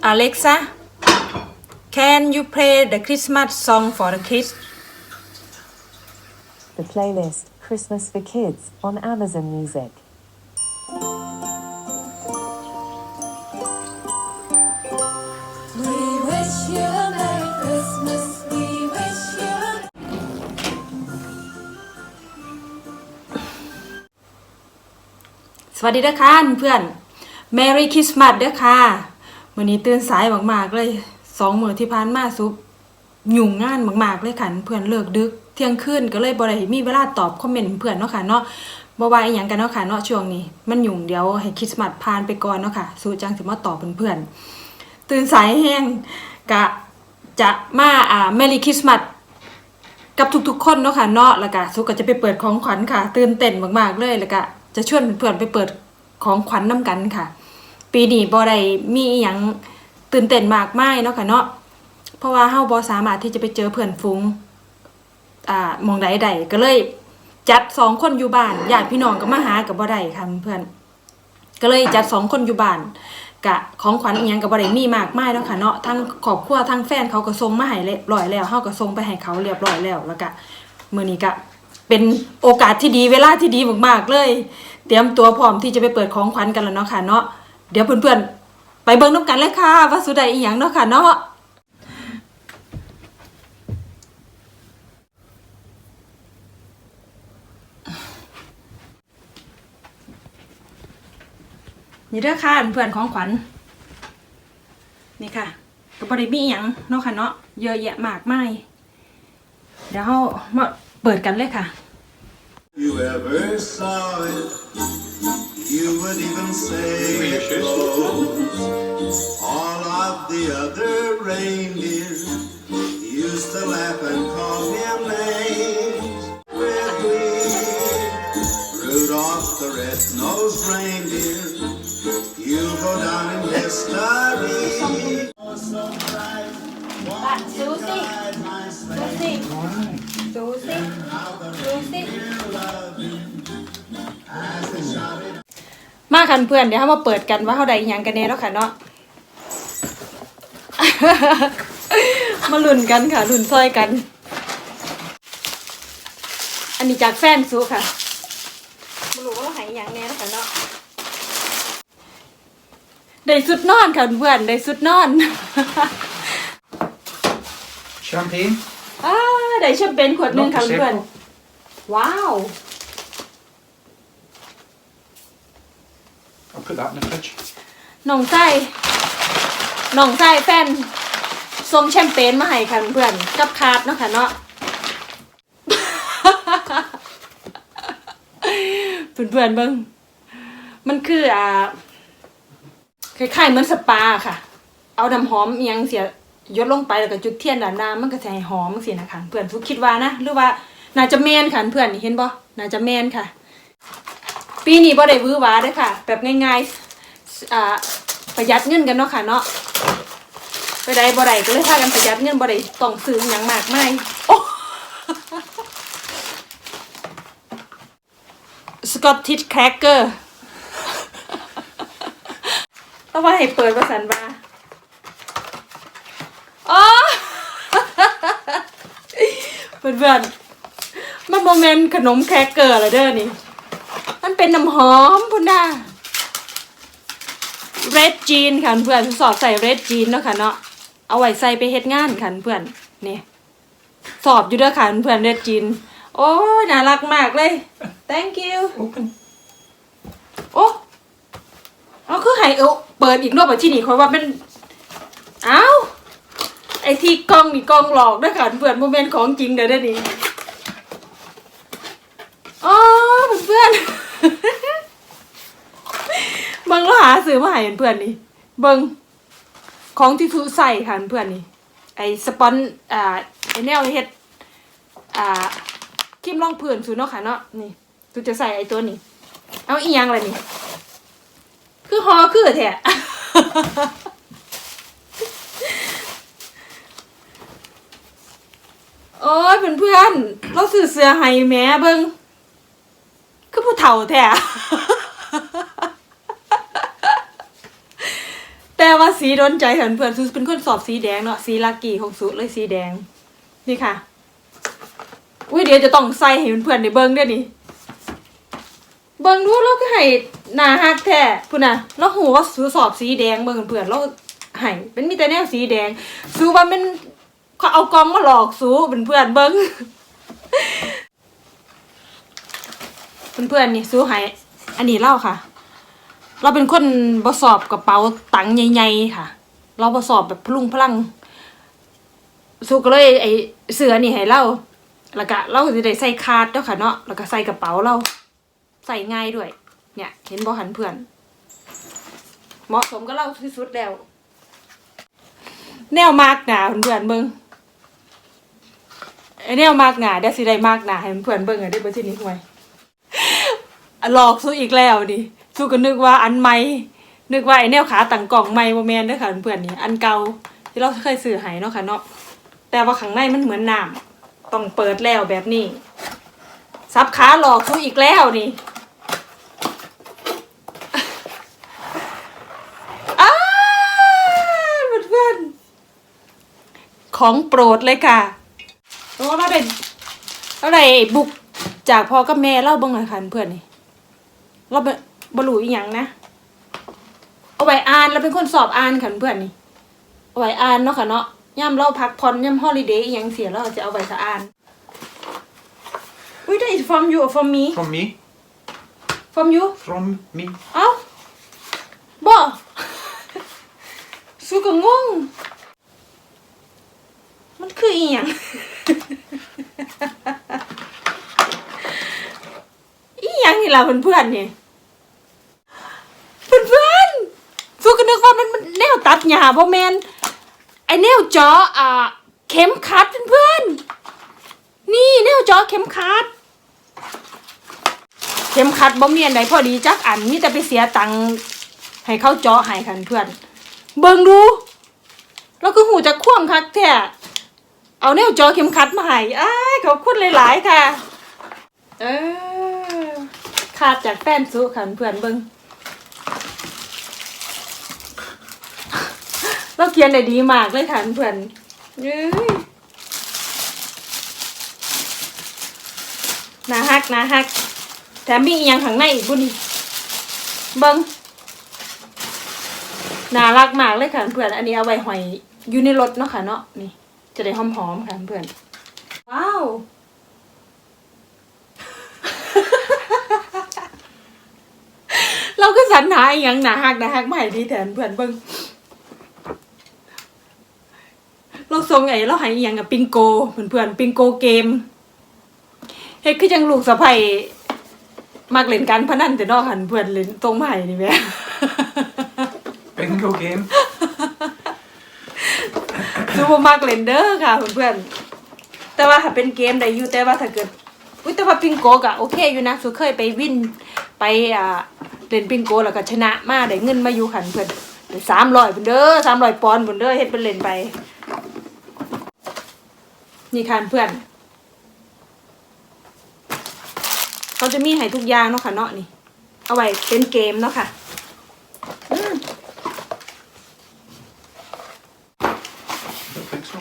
Alexa can you play the Christmas song for the kids The playlist Christmas for Kids on Amazon Music. สวัสดีเด้ค่ะเพื่อน Merry Christmas เด้อค่ะวันนี้ตื่นสายมากๆเลยสองมือที่ผ่านมาซุปยุ่งงานมากๆเลยค่ะเพื่อนเลิกดึก เที่ยงคืนก็เลยบ่ได้มีเวลาตอบคอมเมนต์เพื่อนเนาะค่ะเนาะบ่ว่าอีหยังกันเนาะค่ะเนาะช่วงนี้ มันยุ่งเดี๋ยวให้คริสต์มาสผ่านไปก่อนเนาะค่ะสู้จังสิมาตอบเพื่อนๆตื่นสายแห้งกะจะมาอ่า Merry Christmas กับทุกๆ คนเนาะค่ะเนาะแล้วก็สุก็จะไปเปิดของขวัญค่ะ ตื่นเต้นมากๆเลยแล้วก็ จะชวนเพื่อนไปเปิดของขวัญน้ำกันค่ะ ปีนี้บ่ได้มีอหยังตื่นเต้นมากมายเนาะค่ะเนาะเพราะว่าเฮาบ่สามารถที่จะไปเจอเพื่อนฟุ้งอ่ามองใดๆก็เลยจัดสองคนอยู่บ้านญาติพี่น้องก็มาหากับบ่ได้ค่ะเพื่อนก็เลยจัดสองคนอยู่บ้านกะของขวัญอีหยังก็บ่ได้มีมากมายแล้วค่ะเนาะทั้งครอบครัวทั้งแฟนเขาก็ส่งมาให้เรียบร้อยแล้วเฮาก็ส่งไปให้เขาเรียบร้อยแล้วแล้วก็มื้อนี้ก็ เป็นโอกาสที่ดีเวลาที่ดีมากๆเลย เตรียมตัวพร้อมที่จะไปเปิดของขวัญกันแล้วเนาะค่ะเนาะเดี๋ยวเพื่อนๆ ไปเบิ่งนํกันเลยค่ะว่าสุดใดอีหยังเนาะค่ะเนาะนี่เด้อค่ะเพื่อนของขวัญนี่ค่ะก็บริมีอหยังเนาะค่ะเนาะเยอะแยะมากมายเดี๋ยวเรามา เปิดกันเลยค่ะ you ever saw it, you would even say it blows All of the other reindeer used to laugh and มาคันเพื่อนเดี๋ยวเรามาเปิดกันว่าเขาได้อหยังกันแน่แล้วค่ะเนาะมาลุ้นกันค่ะลุ้นซอยกัน อันนี้จากแฟนซูค่ะไม่รู้ว่าเราใหายอหย่างแน่แล้วค่ะเนาะได้สุดนอนค่ะเพื่อนได้สุดนอน Champagne? อ่าได้แชมเปญขวดหนึ่งค่ะเพื่อนว้าว I'll put that in the fridge. หน่องไส้หน่องไส้แฟนส้มแชมเปญมาให้ค่ะเพื่อนกับคาร์ดเนาะค่ะเนาะ เพื่อนๆเบิ้งมันคืออ่าคล้ายๆเหมือนสปาค่ะ เอาน้ำหอมอิหยังเสียยดลงไปแล้วก็จุดเทียนด้านหน้ามันก็จะให้หอมสินะคะเพื่อนฟุกคิดว่านะหรือว่าน่าจะแมนค่ะเพื่อนเห็นบ่น่าจะแมนค่ะ ปีนี้บ่ได้วื้อหวาเด้อค่ะ แบบง่ายๆอ่าประหยัดเงินกันเนาะค่ะเนาะไปได้บ่ได้ก็เลยพากันประหยัดเงินบ่ได้ต้องซื้อหยังมากมายโอ้สกอตทิชแครกเกอร์ต้องว่าให้เปิดประสันว่าอ๋อเพื่อนๆมันโมเมนต์ขนมแครกเกอร์อะไรเด้อนี่ เป็นน้ำหอมพุ่นน่ะเรดจีนค่ะเพื่อนสอบใส่เรดจีนเนาะค่ะเนาะเอาไว้ใส่ไปเฮ็ดงานค่ะเพื่อนนี่สอบอยู่เด้อค่ะเพื่อนเรดจีน โอ้ยน่ารักมากเลย thank you โอ้เอาคือให้เออเปิดอีกรอบแบบที่นี่คอยว่าเป็นเอ้าไอที่กล้องนี่กล้องหลอกด้วยค่ะเพื่อนโมเมนต์ของจริงเดี๋ยวได้นี้อ๋อเพื่อน เบิ้งแล้หาซื้อมาให้เพื่อนนี่ เบิ้งของที่ทุใส่ค่ะเพื่อนนี่ ไอสปอนอ่าไอแนวเฮ็ดอ่าครีมรองเพื่อนสูเนาะค่ะเนาะนี่ทูจะใส่ไอตัวนี้ เอาอียังอะไรนี่ คือฮอคือแท้โอ้ยเพื่อนเพื่อนเราสื่อเสือไฮแม่เบิ้ง คือผู้เฒ่าแท้แต่ว่าสีโดนใจเห็นเพื่อนซูเป็นคนสอบสีแดงเนาะสีลักกี้ของซูเลยสีแดง นี่ค่ะอุ้ยเดี๋ยวจะต้องใส่ให้เพื่อนๆได้เบิ่งเด้วยนี่เบิ่งดูแล้วก็ให้หนาฮักแท้พุ่นน่ะแล้วหูว่าซูสอบสีแดงเบิ่งเพื่อนแล้วให้เป็นมีแต่แนวสีแดงซูว่ามันเขาเอากล้องมาหลอกซูเป็นเพื่อนเบิ่ง เพื่อนๆนี่ซูให้อันนี้เล่าค่ะ เราเป็นคนบสอบกระเป๋าตังค์ใหญ่ๆค่ะ เราบสอบแบบพลุงพลังสุก็เลยไอเสือนี่ให้เราแล้วก็เราสิได้ใส่คาดเนาะค่ะเนาะแล้วก็ใส่กระเป๋าเรา ใส่ง่ายด้วย เนี่ย เห็นบ่หันเพื่อน เหมาะสมกับเราที่สุดแล้ว แนวมากหนาเพื่อนเบิ่งไอแนวมากหนาเดี๋ยวสิได้มากหนาให้เพื่อนเบิ่งอะได้บ่ทีนี้ห่วย หลอกสู้อีกแล้วดิสู้ก็นึกว่าอันใหม่นึกว่าไอแนวขาตั้งกล่องใหม่บ่แมนเด้อค่ะเพื่อนๆนี่อันเก่าที่เราเคยซื้อให้เนาะค่ะเนาะแต่ว่าข้างในมันเหมือนน้ำต้องเปิดแล้วแบบนี้ซับขาหลอกสู้อีกแล้วนี่อ้าเพื่อนของโปรดเลยค่ะโอ้เราได้เราได้บุกจากพ่อกับแม่เล่าบ้างหน่อยค่ะเพื่อนนี่ เราเป็นบรูอีหยังนะ เอาไว้อ่านเราเป็นคนสอบอ่านค่ะเพื่อนนี่ เอาไว้อ่านเนาะค่ะเนาะย่ำเราพักผ่อนย่ำฮอลิเดย์อีหยังเสียเราจะเอาไว้สะอ่าน อุ้ยได้ from you or from me From me. from you From me. เอ้าบ่สู้ก็งง มันคืออีหยังอีห ยังนี่ล่ะเพื่อนๆนี่เพื่อนๆสู้ก็นึกว่ามันมันแนวตัดหญ้าบ่แม่นไอแนวเจาะอ่าเข็มขัดเพื่อนๆนี่แนวจาะเข็มขัดเข็มขัดบ่มีอันใดพอดีจักอันมีแต่ไปเสียตังค์ให้เขาเจาะให้คันเพื่อน เบิ่งดู แล้วก็หูจะคว่ำคักแท้เอาแนวเจอเข็มขัดมาให้อ้ายขอบคุณหลาย ๆ ค่ะ เออ ขาดจากแฟนสุขันเพื่อนเบิงเราเขียนได้ดีมากเลยค่ะเพื่อนเอ้นาฮักนาฮักแถมมีอีหยังข้างในอีกบุนี่เบิงน่ารักมากเลยค่ะเพื่อนอันนี้เอาไว้หอยอยู่ในรถเนาะค่ะเนาะนี่จะได้หอมๆค่ะเพื่อนว้าว เราก็สรรหาอีหยังหนาหักหนาหักมาใหม่ดีแทนเพื่อนเบิงเราทรงไงเราใหายอีหยังกับปิงโกเพื่อนเพื่อนๆปิงโกเกมเฮ็ดคือจังลูกสะใภ้มักเล่นการพนันแต่นอกหันเพื่อนเล่นตรงใหม่นี่แหม่ Bingo game. ซูบ่มักเล่นเด้อค่ะเพื่อนๆแต่ว่าถ้าเป็นเกมได้อยู่แต่ว่าถ้าเกิดอุ้ยแต่ว่าปิงโกกะโอเคอยู่นะสุเคยไปวินไปอ่า เล่นปิงโกแล้วก็ชนะมาได้เงินมาอยู่ขันเพื่อนสามร้อยเพิ่นเด้อสามร้อยปอนด์เพิ่นเด้อเฮ็ดเป็นเล่นไป นี่ค่ะเพื่อนเขาจะมีให้ทุกอย่างเนาะค่ะเนาะนี่ เอาไว้เป็นเกมเนาะค่ะอืม Don't think so.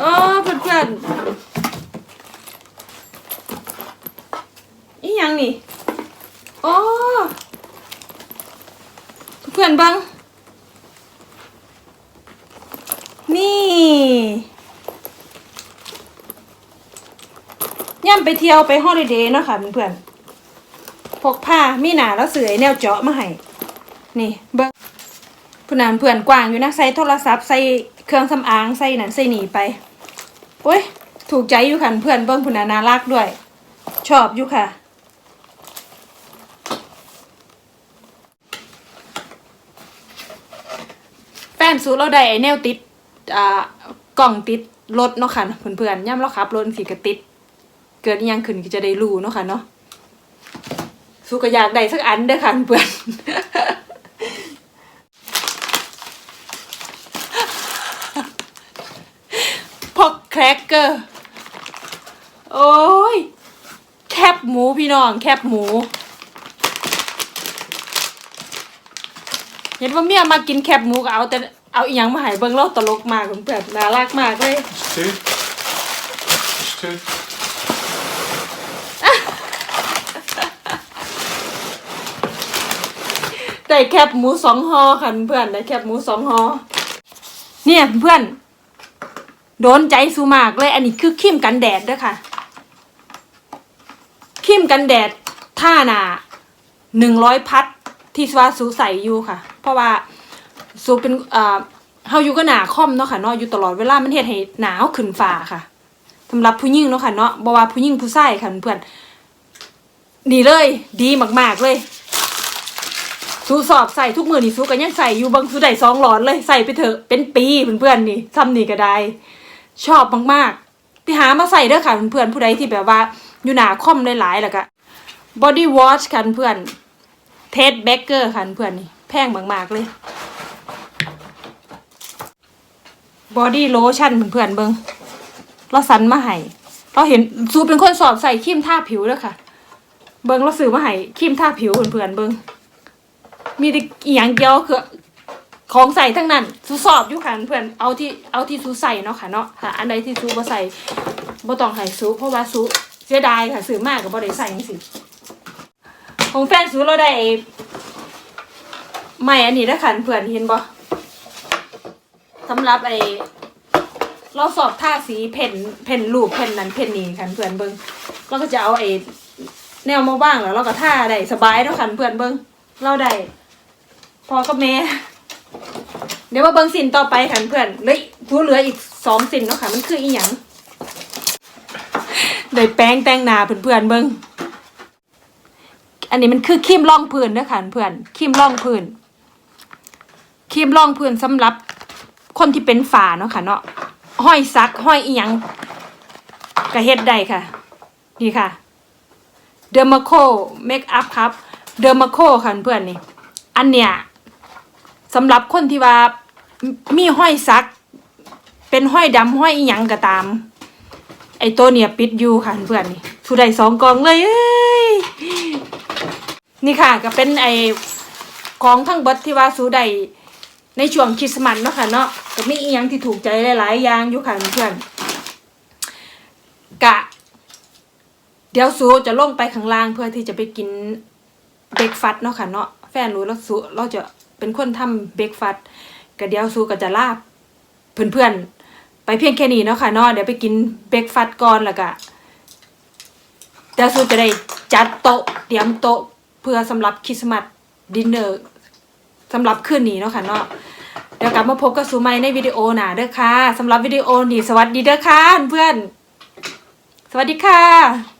เออเพื่อ นอีหยังนี่โอ้เพื่อนบังนี่ย่ำไปเที่ยวไปฮอลิเดย์เนาะค่ะเพื่อนๆพกผ้ามีหนาแล้วเสือแนวเจาะมาให้นี่เบิ้งผู้นานเพื่อนกว้างอยู่นะใส่โทรศัพท์ใส่เครื่องสำอางใส่นั่นใส่หนีไป โอ้ย ถูกใจอยู่ค่ะเพื่อนเบิ้งผู้นานารักด้วย ชอบอยู่ค่ะ แฟนสูเราได้ไอแนวติด อ่ากล่องติดรถเนาะค่ะเพื่อนๆย่ำเราขับรถสีกระติด เกิดยังขึ้นก็จะได้รู้เนาะค่ะเนาะสูก็อยากได้สักอันเด้อค่ะเพื่อน เกอร์ โอ้ย แคบหมูพี่น้อง แคบหมู เห็นว่าเมียมากินแคบหมูก็เอาแต่เอาอีหยังมาใหายเบิ่งเล่าตลกมากเพื่อนน่ารักมากเลย It's two. It's two. ได้แคบหมูสองห่อค่ะเพื่อนได้แคบหมูสองห่อเนี่ยเพื่อน โดนใจสูมากเลย อันนี้คือครีมกันแดดด้วยค่ะครีมกันแดดท่าหนาหนึ่งร้อยพัดที่ว่าสูใส่อยู่ค่ะ เพราะว่าสูเป็นเอ่อเฮาอยู่ก็หนาคอมเนาะค่ะเนาะอยู่ตลอดเวลามันเฮ็ดให้หนาวขึ้นฟ้าค่ะสำหรับผู้หญิงเนาะค่ะเนาะบ่ว่าผู้หญิงผู้ชายค่ะเพื่อนนี่เลย ดีมากๆเลยสูสอบใส่ทุกมือนี่สูกันยังใส่อยู่บางสูได้สองหลอนเลยใส่ไปเถอะเป็นปีเพื่อนๆนี่ซ้ำนี่ก็ได้ ชอบมากๆ ไปหามาใส่เด้อค่ะเพื่อนๆผู้ใดที่แบบว่าอยู่หนาคอมหลายๆแล้วก็ body wash ค่ะเพื่อนเทสเบเกอร์ค่ะเพื่อนนี่แพงมากๆเลย body lotion เพื่อนๆเบิงเราสันมาให้เราเห็นสูเป็นคนสอบใส่ครีมทาผิวเด้อค่ะ เบิงเราซื้อมาให้ครีมทาผิวเพื่อนๆเบิงมีแต่อย่างเดียวคือ ของใส่ทั้งนั้นสูสอบอยู่ค่ะเพื่อนเอาที่เอาที่สูใส่เนาะค่ะเนาะค่ะ อันใดที่สูบ่ใส่บ่ต้องให้สูเพราะว่าสูเสียดายค่ะซื้อมากก็บ่ได้ใส่จังซี่ของแฟนสูเราได้ใหม่อันนี้นะค่ะเพื่อนเห็นบ่สำหรับไอ้เราสอบท่าสีเพ่นเพ่นรูปเพ่นนั้นเพ่นนี้ค่ะเพื่อนเบิ่งเราก็จะเอาไอ้แนวมาว่างแล้วเราก็ท่าได้สบายเนาะค่ะเพื่อนเบิ่งเราได้พอกับแม่ เดี๋ยวมาเบิ่งสินต่อไปค่ะเพื่อนเลยผู้เหลืออีกสองสินเนาะค่ะ มันคืออีหยังได้แป้งแต่งหน้าเพื่อนๆเบิ่งอันนี้มันคือครีมรองพื้นเด้อค่ะเพื่อนครีมรองพื้นครีมรองพื้นสำหรับคนที่เป็นฝาเนาะค่ะเนาะห้อยซักห้อยอีหยังก็เฮ็ดได้ค่ะ นี่ค่ะเดอร์มาโคเมคอัพครับเดอร์มาโคค่ะเพื่อนนี่ อันเนี้ย สำหรับคนที่ว่ามีห้อยซัก เป็นห้อยดำห้อยอีหยังก็ตาม ไอ้ตัวเนี่ยปิดอยู่ค่ะเพื่อนนี่สูได้สองกองเลยเอ้ยนี่ค่ะก็เป็นไอ้ของทั้งเบิดที่ว่าสูได้ในช่วงคริสต์มาสเนาะค่ะเนาะก็มีอีหยังที่ถูกใจหลาย ๆ อย่างอยู่ค่ะเพื่อนกะ เดี๋ยวสูจะลงไปข้างล่างเพื่อที่จะไปกินเบรกฟาสเนาะค่ะเนาะแฟนรู้แล้วสูเราจะ เป็นคนทำเบรกฟาสต์ก็เดียวสูก็จะลาบเพื่อนๆ ไปเพียงแค่นี้เนาะค่ะเนาะเดี๋ยวไปกินเบรกฟาสก่อนแล้วก็เดี๋ยวสูจะได้จัดโต๊ะเตรียมโต๊ะเพื่อสำหรับคริสต์มาสดินเนอร์สำหรับคืนนี้เนาะค่ะเนาะเดี๋ยวกลับมาพบกับสูใหม่ในวิดีโอหนาเด้อค่ะสำหรับวิดีโอนี้สวัสดีเด้อค่ะเพื่อนสวัสดีค่ะ